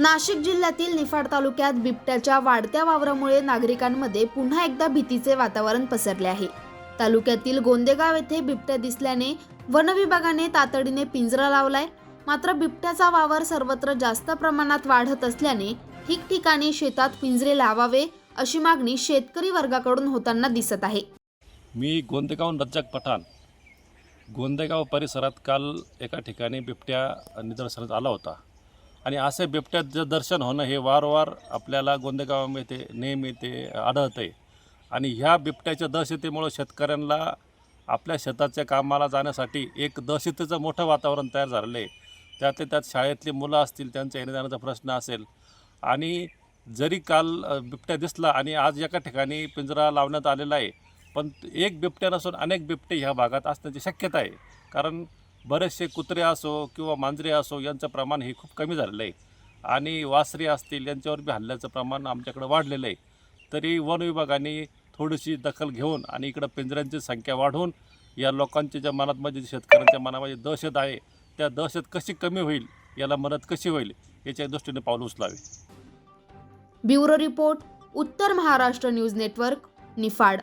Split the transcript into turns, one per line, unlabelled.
नाशिक जिल्ह्यातील निफाड तालुक्यात बिबट्याच्या वाढत्या वावरामुळे नागरिकांमध्ये पुन्हा एकदा भीतीचे वातावरण पसरले आहे. तालुक्यातील गोंदेगाव येथे बिबट्या दिसल्याने वन विभागाने तातडीने पिंजरा लावलाय. मात्र बिबट्याचा वावर सर्वत्र जास्त प्रमाणात वाढत असल्याने ठिकठिकाणी शेतात पिंजरे लावावे अशी मागणी शेतकरी वर्गाकडून होताना दिसत आहे.
मी गोंदेगाव रज्जक पठाण. गोंदेगाव परिसरात काल एका ठिकाणी बिबट्या निदर्शनात आला होता. आणि असे बिबट्याचं दर्शन होणं हे वारंवार आपल्याला गोंदेगावामध्ये नेहमी ते आढळतं आहे आणि ह्या बिबट्याच्या दहशतीमुळं शेतकऱ्यांना आपल्या शेताच्या कामाला जाण्यासाठी एक दहशतीचं मोठं वातावरण तयार झालेलं आहे. त्यातले त्यात शाळेतली मुलं असतील त्यांच्या येण्या जाण्याचा प्रश्न असेल. आणि जरी काल बिबट्या दिसला आणि आज एका ठिकाणी पिंजरा लावण्यात आलेला आहे पण एक बिबट्या नसून अनेक बिबटे ह्या भागात असण्याची शक्यता आहे. कारण बरेचसे कुत्रे असो किंवा मांजरे असो यांचं प्रमाण हे खूप कमी झालेलं आहे. आणि वासरे असतील यांच्यावर बी हल्ल्याचं प्रमाण आमच्याकडे वाढलेलं आहे. तरी वन विभागाने थोडीशी दखल घेऊन आणि इकडं पिंजऱ्यांची संख्या वाढवून या लोकांच्या ज्या मनातमध्ये म्हणजे शेतकऱ्यांच्या मनामध्ये दहशत आहे त्या दहशत कशी कमी होईल याला मदत कशी होईल याच्या दृष्टीने पाऊल उचलावे.
ब्युरो रिपोर्ट उत्तर महाराष्ट्र न्यूज नेटवर्क निफाड.